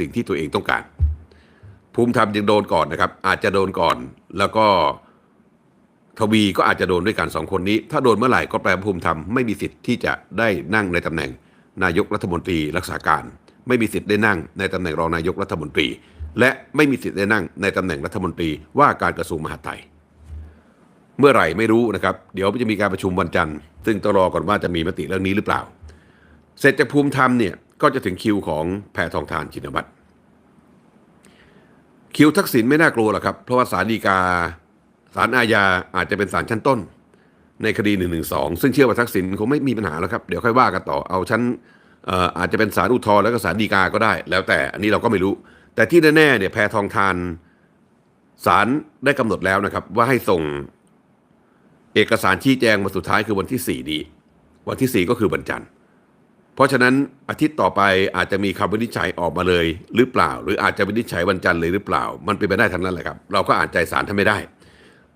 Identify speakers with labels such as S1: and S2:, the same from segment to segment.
S1: สิ่งที่ตัวเองต้องการ ภูมิธรรมยังโดนก่อนนะครับ อาจจะโดนก่อนแล้วก็ทวีก็อาจจะโดนด้วยกันสองคนนี้ ถ้าโดนเมื่อไหร่ก็แปลภูมิธรรมไม่มีสิทธิ์ที่จะได้นั่งในตำแหน่ง นายกรัฐมนตรีรักษาการ ไม่มีสิทธิ์ได้นั่งในตำแหน่งรองนายกรัฐมนตรี และไม่มีสิทธิ์ได้นั่งในตำแหน่งรัฐมนตรีว่าการกระทรวงมหาดไทยเมื่อไหร่ไม่รู้นะครับ เดี๋ยวจะมีการประชุมวันจันทร์ซึ่งต้องรอก่อนว่าจะมีมติเรื่องนี้หรือเปล่า เสร็จจากภูมิธรรมเนี่ย ก็จะถึงคิวของแพทองทานชินวัตรคิวทักษิณไม่น่ากลัวหรอกครับ เพราะว่าศาลฎีกาศาลอาญาอาจจะเป็นศาลชั้นต้น ในคดี1นึซึ่งเชื่อว่าทักษิณคงไม่มีปัญหาแล้วครับ เดี๋ยวค่อยว่ากันต่อเอาชั้นเอ่อาจจะเป็นศาลอุทธรณ์แล้วก็ศาลฎีกาก็ได้ แล้วแต่อันนี้เราก็ไม่รู้ แต่ที่แน่ๆเนี่ยแพทองทานศาลได้กำหนดแล้วนะครับ ว่าให้ส่งเอกสารชี้แจงมาสุดท้ายคือวันที่4นี้วันที่ 4 ก็คือวันจันทร์ เพราะฉะนั้นอาทิตย์ต่อไปอาจจะมีคำวินิจฉัยออกมาเลยหรือเปล่า หรืออาจจะวินิจฉัยวันจันทร์เลยหรือเปล่า มันเป็นไปได้ทั้งนั้นแหละครับ เราก็อ่านใจสารท่านไม่ได้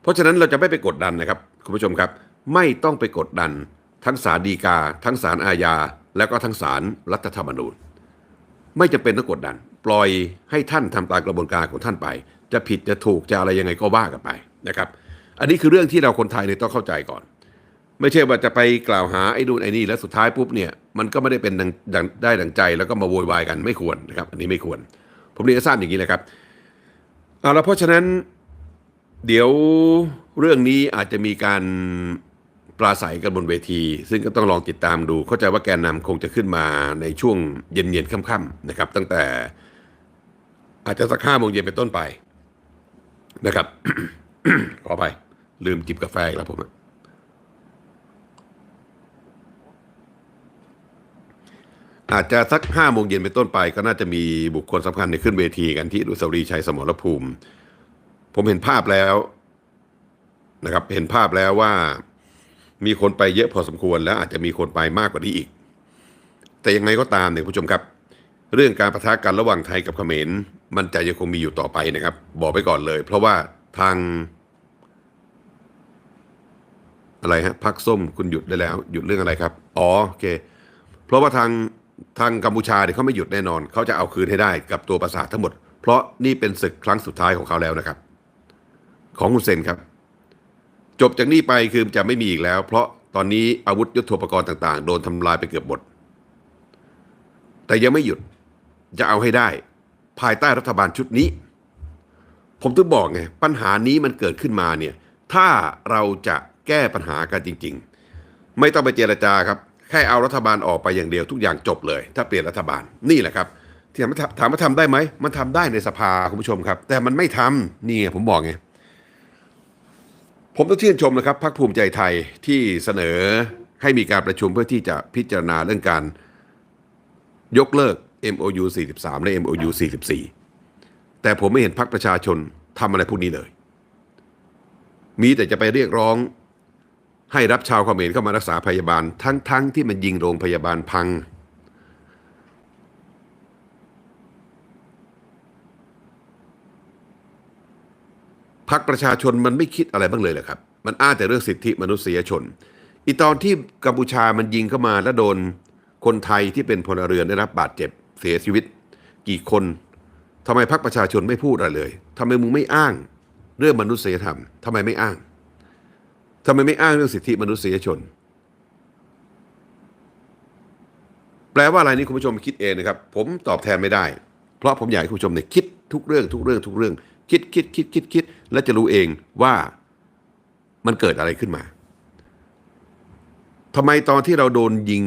S1: เพราะฉะนั้นเราจะไม่ไปกดดันนะครับคุณผู้ชมครับ ไม่ต้องไปกดดัน ทั้งศาลฎีกา ทั้งศาลอาญา แล้วก็ทั้งศาลรัฐธรรมนูญ ไม่จำเป็นต้องกดดัน ปล่อยให้ท่านทำตามกระบวนการของท่านไป จะผิดจะถูกจะอะไรยังไงก็ว่ากันไปนะครับ อันนี้คือเรื่องที่เราคนไทยเนี่ยต้องเข้าใจก่อน ไม่ใช่ว่าจะไปกล่าวหาไอ้นู่นไอ้นี่แล้วสุดท้ายปุ๊บเนี่ยมันก็ไม่ได้เป็นดังได้ดังใจแล้วก็มาโวยวายกันไม่ควรนะครับ อันนี้ไม่ควร ผมเรียนทราบอย่างนี้เลยครับเอาละเพราะฉะนั้นเดี๋ยวเรื่องนี้อาจจะมีการปราศัยกันบนเวที ซึ่งก็ต้องลองติดตามดู เข้าใจว่าแกนนำคงจะขึ้นมาในช่วงเย็นๆค่ำๆนะครับ ตั้งแต่อาจจะสักห้าโมงเย็นเป็นต้นไปนะครับ ขอไปลืมจิบกาแฟอีกแล้วผม อาจจะสักห้าโมงเย็นเป็นต้นไป ก็น่าจะมีบุคคลสำคัญในขึ้นเวทีกันที่อุสรีชัยสมรภูมิ ผมเห็นภาพแล้วนะครับ เห็นภาพแล้วว่ามีคนไปเยอะพอสมควรแล้วอาจจะมีคนไปมากกว่านี้อีก แต่ยังไงก็ตามเนี่ยคุณผู้ชมครับ เรื่องการประทะกันระหว่างไทยกับเขมร มันจะยังคงมีอยู่ต่อไปนะครับ บอกไปก่อนเลย เพราะว่าทาง อะไรฮะพักส้มคุณหยุดได้แล้ว หยุดเรื่องอะไรครับ อ๋อโอเค เพราะว่าทาง ทางกัมพูชาเนี่ยเขาไม่หยุดแน่นอน เขาจะเอาคืนให้ได้กับตัวประสาททั้งหมด เพราะนี่เป็นศึกครั้งสุดท้ายของเขาแล้วนะครับ ของคุณเซนครับ จบจากนี้ไปคือจะไม่มีอีกแล้ว เพราะตอนนี้อาวุธยุทโธปกรณ์ต่างๆ โดนทำลายไปเกือบหมด แต่ยังไม่หยุดจะเอาให้ได้ ภายใต้รัฐบาลชุดนี้ ผมถึงบอกไงปัญหานี้มันเกิดขึ้นมาเนี่ยถ้าเราจะแก้ปัญหากันจริง ๆ ไม่ต้องไปเจรจาครับ แค่เอารัฐบาลออกไปอย่างเดียวทุกอย่างจบเลย ถ้าเปลี่ยนรัฐบาลนี่แหละครับที่ถามว่าถามทำได้ไหมมันทำได้ในสภาคุณผู้ชมครับ แต่มันไม่ทำนี่ไงผมบอกไงผมต้องชื่นชมนะครับพรรคภูมิใจไทยที่เสนอให้มีการประชุมเพื่อที่จะพิจารณาเรื่องการยกเลิก MOU 43 และ MOU 44 แต่ผมไม่เห็นพรรคประชาชนทำอะไรพวกนี้เลย มีแต่จะไปเรียกร้อง ให้รับชาวเขมรเข้ามารักษาพยาบาลทั้งๆทที่มันยิงโรงพยาบาลพังพรรคประชาชนมันไม่คิดอะไรบ้างเลยเหรอครับ มันอ้างแต่เรื่องสิทธิมนุษยชน อีตอนที่กัมพูชามันยิงเข้ามาแล้วโดนคนไทยที่เป็นพลเรือนได้รับบาดเจ็บเสียชีวิต กี่คนทำไมพรรคประชาชนไม่พูดอะไรเลยทำไมมึงไม่อ้าง เรื่องมนุษยธรรมทำไมไม่อ้าง ทำไมไม่อ้างเรื่องสิทธิมนุษยชน แปลว่าอะไรนี่คุณผู้ชมคิดเองนะครับ ผมตอบแทนไม่ได้ เพราะผมอยากให้คุณผู้ชมเนี่ยคิดทุกเรื่องทุกเรื่องทุกเรื่อง คิดคิดคิดคิดคิดและจะรู้เองว่ามันเกิดอะไรขึ้นมาทำไมตอนที่เราโดนยิง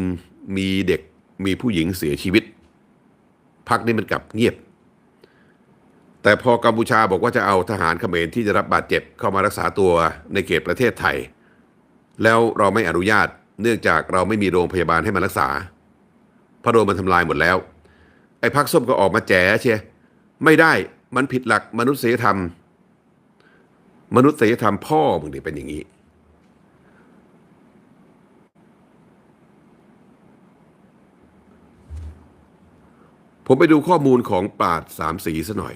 S1: มีเด็กมีผู้หญิงเสียชีวิต พักนี้มันกลับเงียบ แต่พอกัมพูชาบอกว่าจะเอาทหารเขมรที่จะรับบาดเจ็บเข้ามารักษาตัวในเขตประเทศไทย แล้วเราไม่อนุญาตเนื่องจากเราไม่มีโรงพยาบาลให้มารักษาเพราะโดนมันทำลายหมดแล้ว ไอ้พักส้มก็ออกมาแจ๋เชียไม่ได้มันผิดหลักมนุษยธรรม มนุษยธรรมพ่อมึงนี่เป็นอย่างนี้ ผมไปดูข้อมูลของปราดสามสีซะหน่อย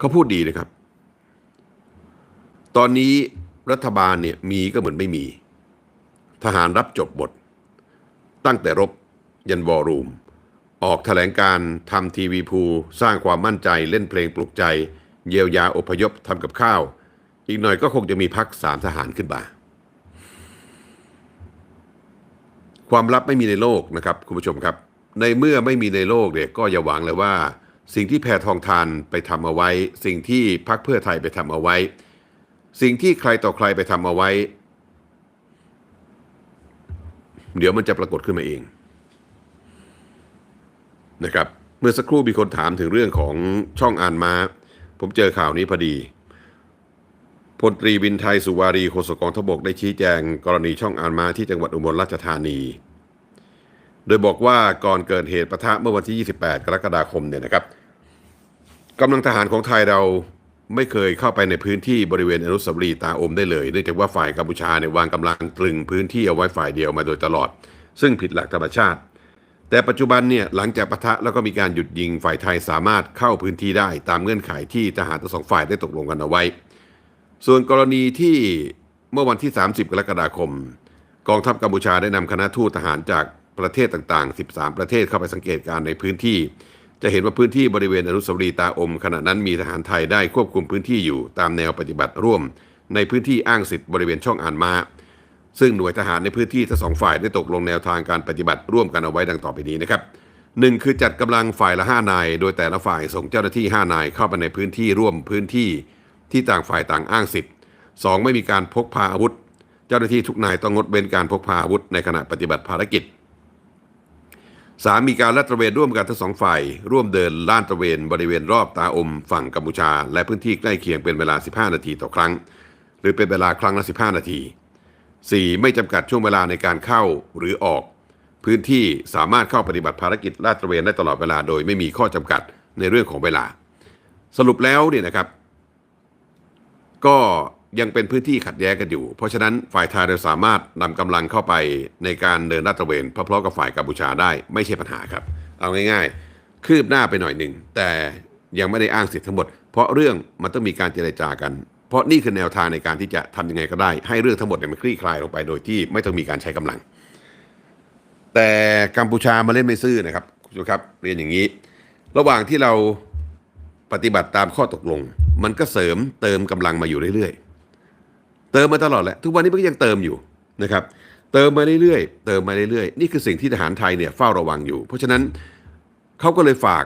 S1: เขาพูดดีนะครับ ตอนนี้รัฐบาลเนี่ยมีก็เหมือนไม่มี ทหารรับจบบท ตั้งแต่รบยันวอรูม ออกแถลงการทำทีวีพูสร้างความมั่นใจเล่นเพลงปลุกใจ เยียวยาอพยพทำกับข้าว อีกหน่อยก็คงจะมีพักสามทหารขึ้นมาความลับไม่มีในโลกนะครับคุณผู้ชมครับ ในเมื่อไม่มีในโลกเนี่ยก็อย่าหวังเลยว่า สิ่งที่แพทองทานไปทำเอาไว้ สิ่งที่พักเพื่อไทยไปทำเอาไว้ สิ่งที่ใครต่อใครไปทำเอาไว้ เดี๋ยวมันจะปรากฏขึ้นมาเองนะครับ เมื่อสักครู่มีคนถามถึงเรื่องของช่องอ่านมา ผมเจอข่าวนี้พอดีพลตรีวินไทยสุวารีโฆษกกองทพบกได้ชี้แจงกรณีช่องอ่านมาที่จังหวัดอุบลราชธานี โดยบอกว่าก่อนเกิดเหตุประทะเมื่อวันที่ 28 กรกฎาคมเนี่ยนะครับ กำลังทหารของไทยเราไม่เคยเข้าไปในพื้นที่บริเวณอนุสาวรีย์ตาอมได้เลยเนื่องจากว่าฝ่ายกัมพูชาเนี่ยวางกำลังตรึงพื้นที่เอาไว้ฝ่ายเดียวมาโดยตลอด ซึ่งผิดหลักธรรมชาติ แต่ปัจจุบันเนี่ยหลังจากปะทะแล้วก็มีการหยุดยิงฝ่ายไทยสามารถเข้าพื้นที่ได้ตามเงื่อนไขที่ทหารทั้งสองฝ่ายได้ตกลงกันเอาไว้ ส่วนกรณีที่เมื่อวันที่ 30 กรกฎาคม กองทัพกัมพูชาได้นำคณะทูตทหารจากประเทศต่างๆ 13 ประเทศเข้าไปสังเกตการณ์ในพื้นที่ จะเห็นว่าพื้นที่บริเวณอนุสาวรีย์ตาอม ขณะนั้นมีทหารไทยได้ควบคุมพื้นที่อยู่ตามแนวปฏิบัติร่วม ในพื้นที่อ้างสิทธิ์บริเวณช่องอ่านมาซึ่งหน่วยทหารในพื้นที่ทั้งสองฝ่ายได้ตกลงแนวทางการปฏิบัติร่วมกันเอาไว้ดังต่อไปนี้นะครับหนึ่งคือจัดกำลังฝ่ายละ 5 นาย โดยแต่ละฝ่ายส่งเจ้าหน้าที่ 5 นายเข้าไปในพื้นที่ร่วมพื้นที่ ที่ต่างฝ่ายต่างอ้างสิทธิ์สองไม่มีการพกพาอาวุธ เจ้าหน้าที่ทุกนายต้องงดเว้นการพกพาอาวุธในขณะปฏิบัติภารกิจ สามมีการลาดตระเวนร่วมกันทั้งสองฝ่าย ร่วมเดินล่านตระเวนบริเวณรอบตาอมฝั่งกัมพูชา และพื้นที่ใกล้เคียงเป็นเวลา 15 นาทีต่อครั้ง หรือเป็นเวลาครั้งละ 15 นาที 4. ไม่จำกัดช่วงเวลาในการเข้าหรือออก พื้นที่สามารถเข้าปฏิบัติภารกิจลาดตระเวนได้ตลอดเวลาโดยไม่มีข้อจำกัดในเรื่องของเวลา สรุปแล้วเนี่ยนะครับ ก็ ยังเป็นพื้นที่ขัดแย้งกันอยู่ เพราะฉะนั้นฝ่ายไทยเราสามารถนำกำลังเข้าไปในการเดินลาดตระเวนพร้อมกับฝ่ายกัมพูชาได้ไม่ใช่ปัญหาครับ เอาง่าย ๆ คืบหน้าไปหน่อยหนึ่งแต่ยังไม่ได้อ้างสิทธิ์ทั้งหมด เพราะเรื่องมันต้องมีการเจรจากัน เพราะนี่คือแนวทางในการที่จะทำยังไงก็ได้ ให้เรื่องทั้งหมดเนี่ยมันคลี่คลายลงไปโดยที่ไม่ต้องมีการใช้กำลัง แต่กัมพูชามาเล่นไม่ซื่อนะครับคุณผู้ชมครับเรียนอย่างนี้ ระหว่างที่เราปฏิบัติตามข้อตกลง มันก็เสริมเติมกำลังมาอยู่เรื่อยๆ เติมมาตลอดแหละทุกวันนี้มันก็ยังเติมอยู่นะครับ เติมมาเรื่อยๆ เติมมาเรื่อยๆ นี่คือสิ่งที่ทหารไทยเนี่ยเฝ้าระวังอยู่ เพราะฉะนั้นเขาก็เลยฝาก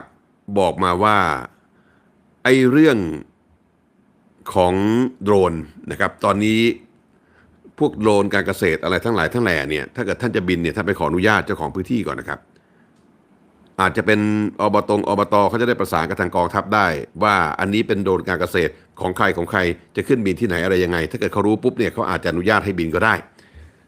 S1: บอกมาว่าไอ้เรื่องของโดรนนะครับ ตอนนี้พวกโดรนการเกษตรอะไรทั้งหลายทั้งแหล่เนี่ยถ้าเกิดท่านจะบินเนี่ยท่านไปขออนุญาตเจ้าของพื้นที่ก่อนนะครับ อาจจะเป็นอบตงอบตเขาจะได้ประสานกับทางกองทัพได้ ว่าอันนี้เป็นโดนการเกษตรของใครของใครจะขึ้นบินที่ไหนอะไรยังไง ถ้าเกิดเขารู้ปุ๊บเนี่ยเขาอาจจะอนุญาตให้บินก็ได้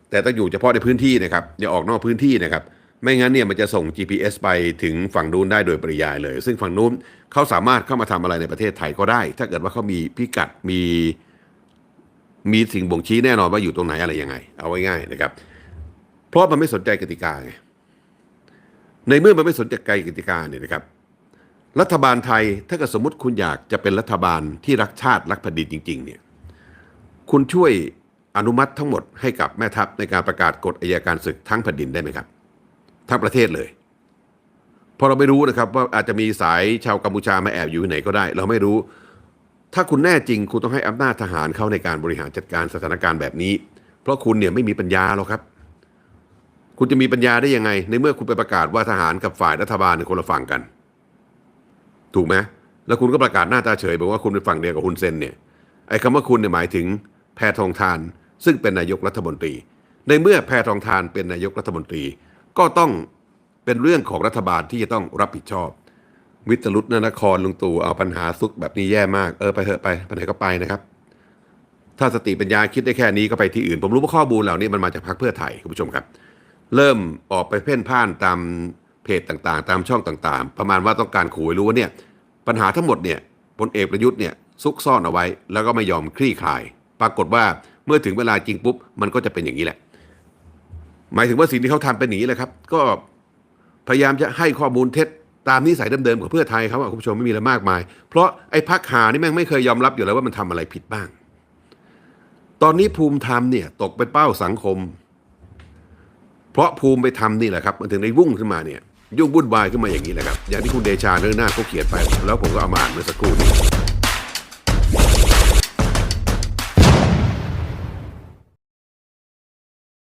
S1: แต่ต้องอยู่เฉพาะในพื้นที่นะครับอย่าออกนอกพื้นที่นะครับไม่งั้นเนี่ยมันจะส่ง GPS ไปถึงฝั่งนู้นได้โดยปริยายเลย ซึ่งฝั่งนู้นเขาสามารถเข้ามาทำอะไรในประเทศไทยก็ได้ ถ้าเกิดว่าเขามีพิกัดมี มีสิ่งบ่งชี้แน่นอนว่าอยู่ตรงไหนอะไรยังไง เอาไว้ง่ายนะครับ เพราะมันไม่สนใจกติกาไง ในเมื่อมันไม่สนใจไกลกติกาเนี่ยนะครับ รัฐบาลไทยถ้าเกิดสมมติคุณอยากจะเป็นรัฐบาลที่รักชาติรักแผ่นดินจริง ๆ เนี่ยคุณช่วยอนุมัติทั้งหมดให้กับแม่ทัพในการประกาศกฎอัยการศึกทั้งแผ่นดินได้ไหมครับทั้งประเทศเลยพราะเราไม่รู้นะครับว่าอาจจะมีสายชาวกัมพูชามาแอบอยู่ที่ไหนก็ได้ เราไม่รู้ ถ้าคุณแน่จริง คุณต้องให้อำนาจทหารเข้าในการบริหารจัดการสถานการณ์แบบนี้ เพราะคุณเนี่ยไม่มีปัญญาหรอกครับ คุณจะมีปัญญาได้ยังไง ในเมื่อคุณไปประกาศว่าทหารกับฝ่ายรัฐบาลเป็นคนละฝั่งกัน ถูกไหมแล้วคุณก็ประกาศหน้าตาเฉยบอกว่าคุณเป็นฝั่งเดียวกับคุณเซนเนี่ยไอ้คำว่าคุณเนี่ยหมายถึงแพทองทาน ซึ่งเป็นนายกรัฐมนตรี ในเมื่อแพทองทานเป็นนายกรัฐมนตรี ก็ต้องเป็นเรื่องของรัฐบาลที่จะต้องรับผิดชอบ วิตรุตนครลุงตู่เอาปัญหาซุกแบบนี้แย่มากเออไปเถอะไปไปไหนก็ไปนะครับ ถ้าสติปัญญาคิดได้แค่นี้ก็ไปที่อื่น ผมรู้ว่าข้อมูลเหล่านี้มันมาจากพรรคเพื่อไทยคุณผู้ชมครับ เริ่มออกไปเพ่นพ่านตามเพจต่างๆ ตามช่องต่างๆ ประมาณว่าต้องการขู่ให้รู้ว่าเนี่ยปัญหาทั้งหมดเนี่ยพลเอกประยุทธ์เนี่ยซุกซ่อนเอาไว้ แล้วก็ไม่ยอมคลี่คลาย ปรากฏว่าเมื่อถึงเวลาจริงปุ๊บ มันก็จะเป็นอย่างนี้แหละ หมายถึงว่าสิ่งที่เขาทำเป็นอย่างนี้แหละครับ ก็พยายามจะให้ข้อมูลเท็จตามนิสัยเดิมๆของเพื่อไทยเขาอะคุณผู้ชมไม่มีอะไรมากมาย เพราะไอ้พักหานี่แม่งไม่เคยยอมรับอยู่แล้วว่ามันทำอะไรผิดบ้าง ตอนนี้ภูมิธรรมเนี่ยตกเป็นเป้าสังคม เพราะภูมิไปทำนี่แหละครับมันถึงได้วุ่งขึ้นมาเนี่ยยุ่งวุ่นวายขึ้นมาอย่างนี้แหละครับอย่างที่คุณเดชาเนื้อหน้าเขาเขียนไป แล้วผมก็เอามาอ่านเมื่อสักครู่นี้